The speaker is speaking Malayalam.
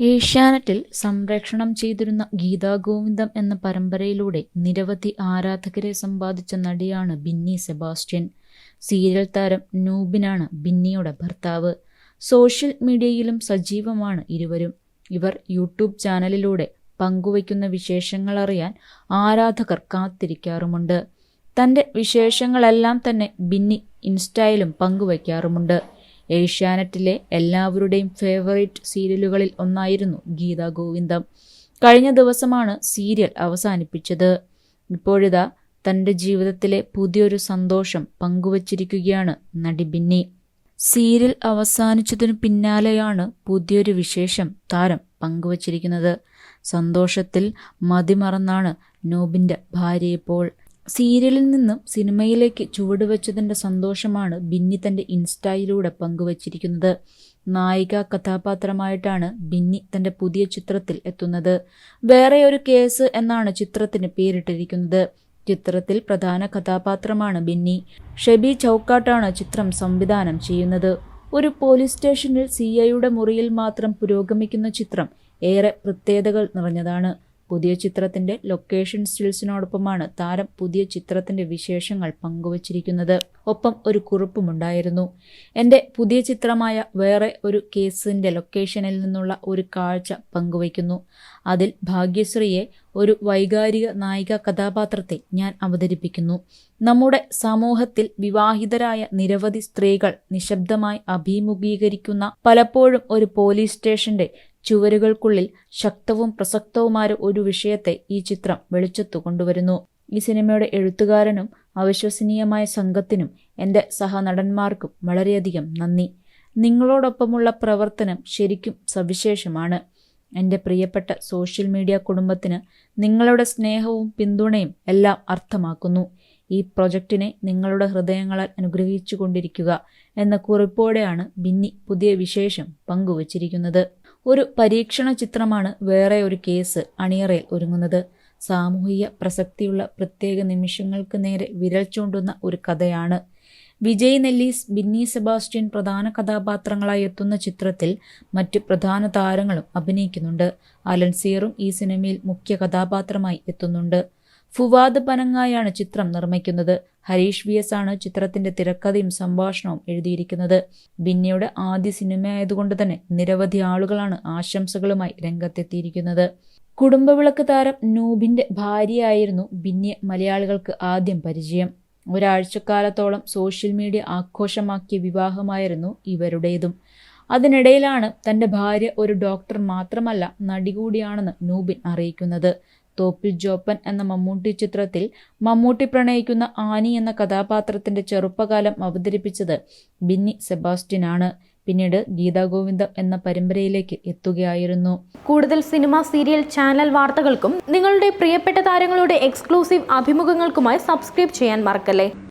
ഏഷ്യാനെറ്റിൽ സംപ്രേഷണം ചെയ്തിരുന്ന ഗീതാഗോവിന്ദം എന്ന പരമ്പരയിലൂടെ നിരവധി ആരാധകരെ സമ്പാദിച്ച നടിയാണ് ബിന്നി സെബാസ്റ്റ്യൻ. സീരിയൽ താരം നൂബിനാണ് ബിന്നിയുടെ ഭർത്താവ്. സോഷ്യൽ മീഡിയയിലും സജീവമാണ് ഇരുവരും. ഇവർ യൂട്യൂബ് ചാനലിലൂടെ പങ്കുവയ്ക്കുന്ന വിശേഷങ്ങൾ അറിയാൻ ആരാധകർ കാത്തിരിക്കാറുമുണ്ട്. തന്റെ വിശേഷങ്ങളെല്ലാം തന്നെ ബിന്നി ഇൻസ്റ്റയിലും പങ്കുവയ്ക്കാറുമുണ്ട്. ഏഷ്യാനെറ്റിലെ എല്ലാവരുടെയും ഫേവറേറ്റ് സീരിയലുകളിൽ ഒന്നായിരുന്നു ഗീതാ ഗോവിന്ദം. കഴിഞ്ഞ ദിവസമാണ് സീരിയൽ അവസാനിപ്പിച്ചത്. ഇപ്പോഴിതാ തന്റെ ജീവിതത്തിലെ പുതിയൊരു സന്തോഷം പങ്കുവച്ചിരിക്കുകയാണ് നടി ബിന്നി. സീരിയൽ അവസാനിച്ചതിനു പിന്നാലെയാണ് പുതിയൊരു വിശേഷം താരം പങ്കുവച്ചിരിക്കുന്നത്. സന്തോഷത്തിൽ മതിമറന്നാണ് നോബിന്റെ ഭാര്യ ഇപ്പോൾ സീരിയലിൽ നിന്നും സിനിമയിലേക്ക് ചുവടുവെച്ചതിന്റെ സന്തോഷമാണ് ബിന്നി തന്റെ ഇൻസ്റ്റയിലൂടെ പങ്കുവച്ചിരിക്കുന്നത്. നായിക കഥാപാത്രമായിട്ടാണ് ബിന്നി തന്റെ പുതിയ ചിത്രത്തിൽ എത്തുന്നത്. വേറെ ഒരു കേസ് എന്നാണ് ചിത്രത്തിന് പേരിട്ടിരിക്കുന്നത്. ചിത്രത്തിൽ പ്രധാന കഥാപാത്രമാണ് ബിന്നി. ഷെബി ചൌക്കാട്ടാണ് ചിത്രം സംവിധാനം ചെയ്യുന്നത്. ഒരു പോലീസ് സ്റ്റേഷനിൽ സി ഐയുടെ മുറിയിൽ മാത്രം പുരോഗമിക്കുന്ന ചിത്രം ഏറെ പ്രത്യേകതകൾ നിറഞ്ഞതാണ്. പുതിയ ചിത്രത്തിന്റെ ലൊക്കേഷൻ സ്റ്റിൽസിനോടൊപ്പമാണ് താരം പുതിയ ചിത്രത്തിന്റെ വിശേഷങ്ങൾ പങ്കുവച്ചിരിക്കുന്നത്. ഒപ്പം ഒരു കുറിപ്പുമുണ്ടായിരുന്നു. എന്റെ പുതിയ ചിത്രമായ വേറെ ഒരു കേസിന്റെ ലൊക്കേഷനിൽ നിന്നുള്ള ഒരു കാഴ്ച പങ്കുവയ്ക്കുന്നു. അതിൽ ഭാഗ്യശ്രീയെ ഒരു വൈകാരിക നായിക കഥാപാത്രത്തെ ഞാൻ അവതരിപ്പിക്കുന്നു. നമ്മുടെ സമൂഹത്തിൽ വിവാഹിതരായ നിരവധി സ്ത്രീകൾ നിശബ്ദമായി അഭിമുഖീകരിക്കുന്ന പലപ്പോഴും ഒരു പോലീസ് സ്റ്റേഷന്റെ ചുവരുകൾക്കുള്ളിൽ ശക്തവും പ്രസക്തവുമായ ഒരു വിഷയത്തെ ഈ ചിത്രം വെളിച്ചത്തു കൊണ്ടുവരുന്നു. ഈ സിനിമയുടെ എഴുത്തുകാരനും അവിശ്വസനീയമായ സംഘത്തിനും എന്റെ സഹനടന്മാർക്കും വളരെയധികം നന്ദി. നിങ്ങളോടൊപ്പമുള്ള പ്രവർത്തനം ശരിക്കും സവിശേഷമാണ്. എന്റെ പ്രിയപ്പെട്ട സോഷ്യൽ മീഡിയ കുടുംബത്തിന് നിങ്ങളുടെ സ്നേഹവും പിന്തുണയും എല്ലാം അർത്ഥമാക്കുന്നു. ഈ പ്രൊജക്റ്റിനെ നിങ്ങളുടെ ഹൃദയങ്ങളാൽ അനുഗ്രഹിച്ചു കൊണ്ടിരിക്കുക എന്ന കുറിപ്പോടെയാണ് ബിന്നി പുതിയ വിശേഷം പങ്കുവച്ചിരിക്കുന്നത്. ഒരു പരീക്ഷണ ചിത്രമാണ് വേറെ ഒരു കേസ് അണിയറയിൽ ഒരുങ്ങുന്നത്. സാമൂഹിക പ്രസക്തിയുള്ള പ്രത്യേക നിമിഷങ്ങൾക്ക് നേരെ വിരൽ ചൂണ്ടുന്ന ഒരു കഥയാണ്. വിജയ് നെല്ലീസ് ബിന്നി സെബാസ്റ്റ്യൻ പ്രധാന കഥാപാത്രങ്ങളായി എത്തുന്ന ചിത്രത്തിൽ മറ്റ് പ്രധാന താരങ്ങളും അഭിനയിക്കുന്നുണ്ട്. അലൻസിയറും ഈ സിനിമയിൽ മുഖ്യ കഥാപാത്രമായി എത്തുന്നുണ്ട്. ഫുവാദ് പനങ്ങായാണ് ചിത്രം നിർമ്മിക്കുന്നത്. ഹരീഷ് വി എസ് ആണ് ചിത്രത്തിന്റെ തിരക്കഥയും സംഭാഷണവും എഴുതിയിരിക്കുന്നത്. ബിന്നിയുടെ ആദ്യ സിനിമയായതുകൊണ്ട് തന്നെ നിരവധി ആളുകളാണ് ആശംസകളുമായി രംഗത്തെത്തിയിരിക്കുന്നത്. കുടുംബവിളക്ക് താരം നൂബിന്റെ ഭാര്യയായിരുന്നു ബിന്നിയെ മലയാളികൾക്ക് ആദ്യം പരിചയം. ഒരാഴ്ചക്കാലത്തോളം സോഷ്യൽ മീഡിയ ആഘോഷമാക്കിയ വിവാഹമായിരുന്നു ഇവരുടേതും. അതിനിടയിലാണ് തന്റെ ഭാര്യ ഒരു ഡോക്ടർ മാത്രമല്ല നടി കൂടിയാണെന്ന് നൂബിൻ അറിയിക്കുന്നത്. തോപ്പിൽ ജോപ്പൻ എന്ന മമ്മൂട്ടി ചിത്രത്തിൽ മമ്മൂട്ടി പ്രണയിക്കുന്ന ആനി എന്ന കഥാപാത്രത്തിന്റെ ചെറുപ്പകാലം അവതരിപ്പിച്ചത് ബിന്നി സെബാസ്റ്റ്യൻ ആണ് പിന്നീട് ഗീതാഗോവിന്ദം എന്ന പരമ്പരയിലേക്ക് എത്തുകയായിരുന്നു. കൂടുതൽ സിനിമ സീരിയൽ ചാനൽ വാർത്തകൾക്കും നിങ്ങളുടെ പ്രിയപ്പെട്ട താരങ്ങളുടെ എക്സ്ക്ലൂസീവ് അഭിമുഖങ്ങൾക്കുമായി സബ്സ്ക്രൈബ് ചെയ്യാൻ മറക്കല്ലേ?